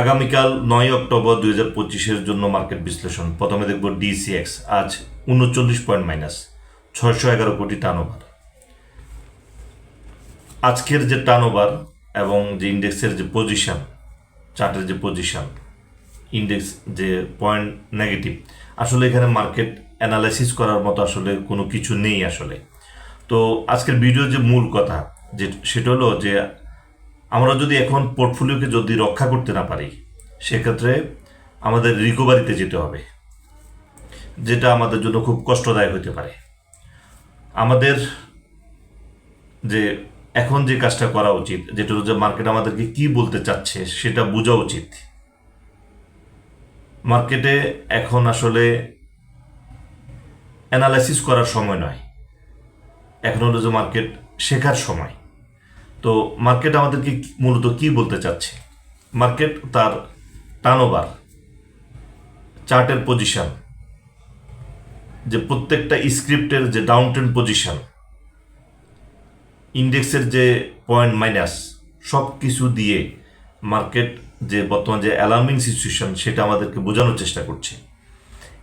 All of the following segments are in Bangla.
আগামীকাল নয় অক্টোবর দুই হাজার পঁচিশের জন্য মার্কেট বিশ্লেষণ। প্রথমে দেখব ডিসিএক্স, আজ উনচল্লিশ পয়েন্ট মাইনাস, ছয়শো এগারো কোটি টার্নওভার। আজকের যে টার্নওভার এবং যে ইন্ডেক্সের যে পজিশন, চার্টের যে পজিশন, ইন্ডেক্স যে পয়েন্ট নেগেটিভ, আসলে এখানে মার্কেট অ্যানালাইসিস করার মতো আসলে কোনো কিছু নেই আসলে। তো আজকের ভিডিওর যে মূল কথা, যে সেটা হলো যে আমরা যদি এখন পোর্টফোলিওকে যদি রক্ষা করতে না পারি, সেক্ষেত্রে আমাদের রিকভারিতে যেতে হবে, যেটা আমাদের জন্য খুব কষ্টদায়ক হতে পারে। আমাদের যে এখন যে কাজটা করা উচিত, যেটা যে মার্কেট আমাদেরকে কি বলতে চাচ্ছে, সেটা বোঝা উচিত। মার্কেটে এখন আসলে অ্যানালাইসিস করার সময় নয়, এখন হলো যে মার্কেট শেখার সময়। তো মার্কেট আমাদেরকে মূলত কি বলতে চাচ্ছে? মার্কেট তার টার্নওভার চার্টের পজিশন যে প্রত্যেকটা স্ক্রিপ্টের যে ডাউন ট্রেন পজিশন ইন্ডেক্সের যে পয়েন্ট মাইনাস সব কিছু দিয়ে মার্কেট যে বর্তমান যে অ্যালার্মিং সিচুয়েশন সেটা আমাদেরকে বোঝানোর চেষ্টা করছে।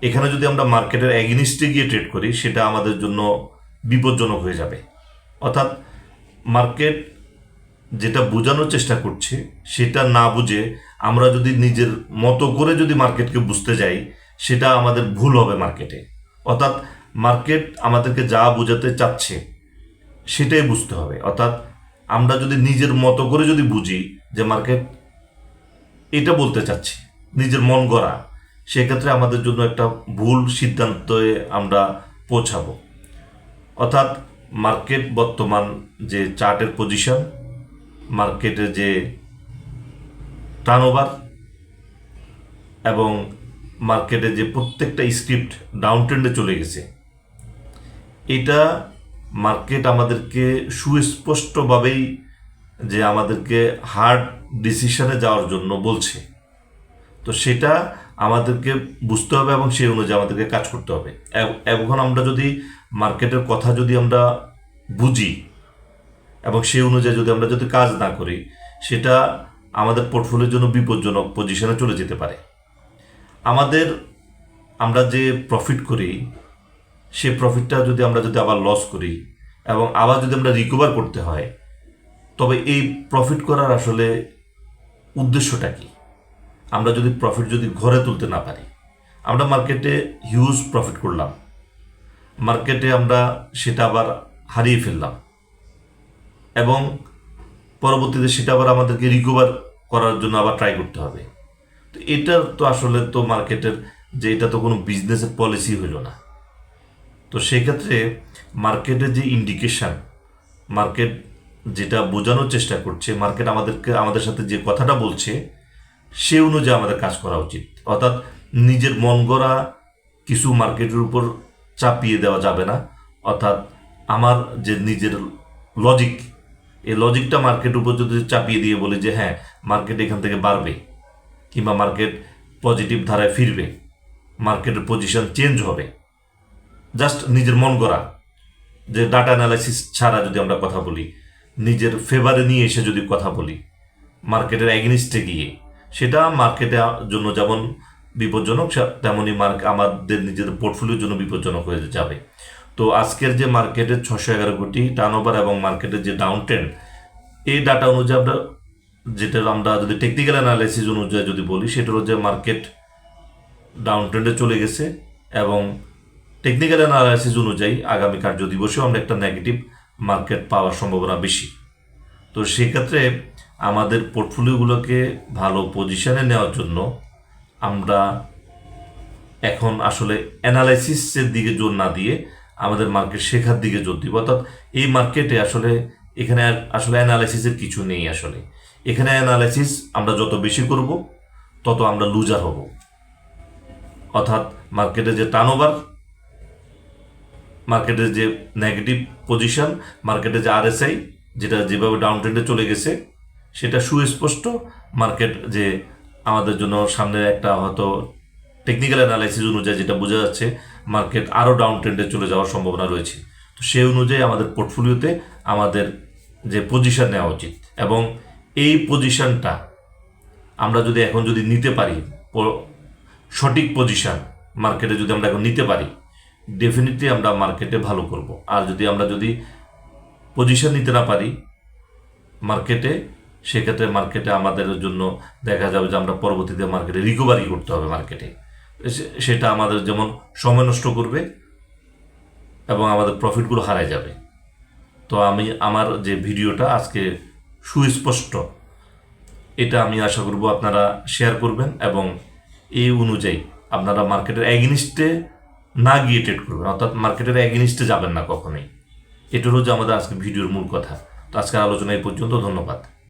এখানে যদি আমরা মার্কেটের অ্যাগনিস্টে গিয়ে ট্রেড করি, সেটা আমাদের জন্য বিপজ্জনক হয়ে যাবে। অর্থাৎ মার্কেট যেটা বোঝানোর চেষ্টা করছে, সেটা না বুঝে আমরা যদি নিজের মতো করে যদি মার্কেটকে বুঝতে যাই, সেটা আমাদের ভুল হবে মার্কেটে। অর্থাৎ মার্কেট আমাদেরকে যা বোঝাতে চাচ্ছে, সেটাই বুঝতে হবে। অর্থাৎ আমরা যদি নিজের মতো করে যদি বুঝি যে মার্কেট এটা বলতে চাচ্ছে, নিজের মন গড়া, সেক্ষেত্রে আমাদের জন্য একটা ভুল সিদ্ধান্তে আমরা পৌঁছাবো। অর্থাৎ মার্কেট বর্তমান যে চার্টের পজিশন মার্কেটের যে টার্নওভার এবং মার্কেটে যে প্রত্যেকটা স্ক্রিপ্ট ডাউন ট্রেন্ডে চলে গেছে, এটা মার্কেট আমাদেরকে সুস্পষ্টভাবেই যে আমাদেরকে হার্ড ডিসিশনে যাওয়ার জন্য বলছে। তো সেটা আমাদেরকে বুঝতে হবে এবং সেই অনুযায়ী আমাদেরকে কাজ করতে হবে। এখন আমরা যদি মার্কেটের কথা যদি আমরা বুঝি এবং সেই অনুযায়ী যদি আমরা যদি কাজ না করি, সেটা আমাদের পোর্টফোলিওর জন্য বিপজ্জনক পজিশনে চলে যেতে পারে। আমাদের আমরা যে প্রফিট করি, সে প্রফিটটা যদি আমরা যদি আবার লস করি এবং আবার যদি আমরা রিকভার করতে হয়, তবে এই প্রফিট করার আসলে উদ্দেশ্যটা কি? আমরা যদি প্রফিট যদি ঘরে তুলতে না পারি, আমরা মার্কেটে হিউজ প্রফিট করলাম। মার্কেটে আমরা সেটা আবার হারিয়ে ফেললাম। এবং পরবর্তীতে সেটা আবার আমাদেরকে রিকভার করার জন্য আবার ট্রাই করতে হবে। তো এটা তো আসলে তো মার্কেটের যে এটা তো কোনো বিজনেসের পলিসি হইল না। তো সেক্ষেত্রে মার্কেটের যে ইন্ডিকেশন মার্কেট যেটা বোঝানোর চেষ্টা করছে মার্কেট আমাদেরকে, আমাদের সাথে যে কথাটা বলছে, সে অনুযায়ী আমাদের কাজ করা উচিত। অর্থাৎ নিজের মন গড়া কিছু মার্কেটের উপর চাপিয়ে দেওয়া যাবে না। অর্থাৎ আমার যে নিজের লজিক এই লজিকটা মার্কেট উপর যদি চাপিয়ে দিয়ে বলি যে হ্যাঁ মার্কেট এখান থেকে বাড়বে কিংবা মার্কেট পজিটিভ ধারায় ফিরবে মার্কেটের পজিশন চেঞ্জ হবে। জাস্ট নিজের মন গড়া। যে ডাটা অ্যানালাইসিস ছাড়া যদি আমরা কথা বলি, নিজের ফেভারে নিয়ে এসে যদি কথা বলি মার্কেটের অ্যাগনিস্টে গিয়ে, সেটা মার্কেটের জন্য যেমন বিপজ্জনক তেমনই মার্ক আমাদের নিজেদের পোর্টফোলিওর জন্য বিপজ্জনক হয়ে যাবে। তো আজকের যে মার্কেটের ছশো এগারো কোটি টার্নওভার এবং মার্কেটের যে ডাউন ট্রেন্ড এই ডাটা অনুযায়ী আমরা যেটা আমরা যদি টেকনিক্যাল অ্যানালাইসিস অনুযায়ী যদি বলি, সেটা যে মার্কেট ডাউন ট্রেন্ডে চলে গেছে এবং টেকনিক্যাল অ্যানালাইসিস অনুযায়ী আগামী কার্য দিবসেও আমরা একটা নেগেটিভ মার্কেট পাওয়ার সম্ভাবনা বেশি। তো সেক্ষেত্রে আমাদের পোর্টফোলিওগুলোকে ভালো পজিশনে নেওয়ার জন্য আমরা এখন আসলে অ্যানালাইসিসের দিকে জোর না দিয়ে আমাদের মার্কেট শেখার দিকে জোর দিব। অর্থাৎ এই মার্কেটে আসলে এখানে আসলে অ্যানালাইসিসের কিছু নেই আসলে। এখানে অ্যানালাইসিস আমরা যত বেশি করব, তত আমরা লুজার হব। অর্থাৎ মার্কেটে যে টার্নওভার মার্কেটের যে নেগেটিভ পজিশন মার্কেটে যে আরএসআই যেটা যেভাবে ডাউন ট্রেন্ডে চলে গেছে, সেটা সুস্পষ্ট মার্কেট যে আমাদের জন্য সামনে একটা হয়তো টেকনিক্যাল অ্যানালাইসিস অনুযায়ী যেটা বোঝা যাচ্ছে মার্কেট আরও ডাউন ট্রেন্ডে চলে যাওয়ার সম্ভাবনা রয়েছে। তো সেই অনুযায়ী আমাদের পোর্টফোলিওতে আমাদের যে পজিশন নেওয়া উচিত। এবং এই পজিশনটা আমরা যদি এখন যদি নিতে পারি সঠিক পজিশন মার্কেটে যদি আমরা এখন নিতে পারি ডেফিনেটলি আমরা মার্কেটে ভালো করব। আর যদি আমরা যদি পজিশন নিতে না পারি মার্কেটে সেক্ষেত্রে মার্কেটে আমাদের জন্য দেখা যাবে যে আমরা পরবর্তীতে মার্কেটে রিকভারি করতে হবে মার্কেটে সেটা আমাদের যেমন সময় নষ্ট করবে এবং আমাদের প্রফিটগুলো হারায় যাবে। তো আমি, আমার যে ভিডিওটা আজকে সুস্পষ্ট, এটা আমি আশা করব আপনারা শেয়ার করবেন এবং এই অনুযায়ী আপনারা মার্কেটের অ্যাগেনিস্টে না গিয়ে ট্রেড করবেন, অর্থাৎ মার্কেটের অ্যাগেনিস্টে যাবেন না কখনোই। এটার হচ্ছে আমাদের আজকে ভিডিওর মূল কথা। তো আজকের আলোচনা এই পর্যন্ত, ধন্যবাদ।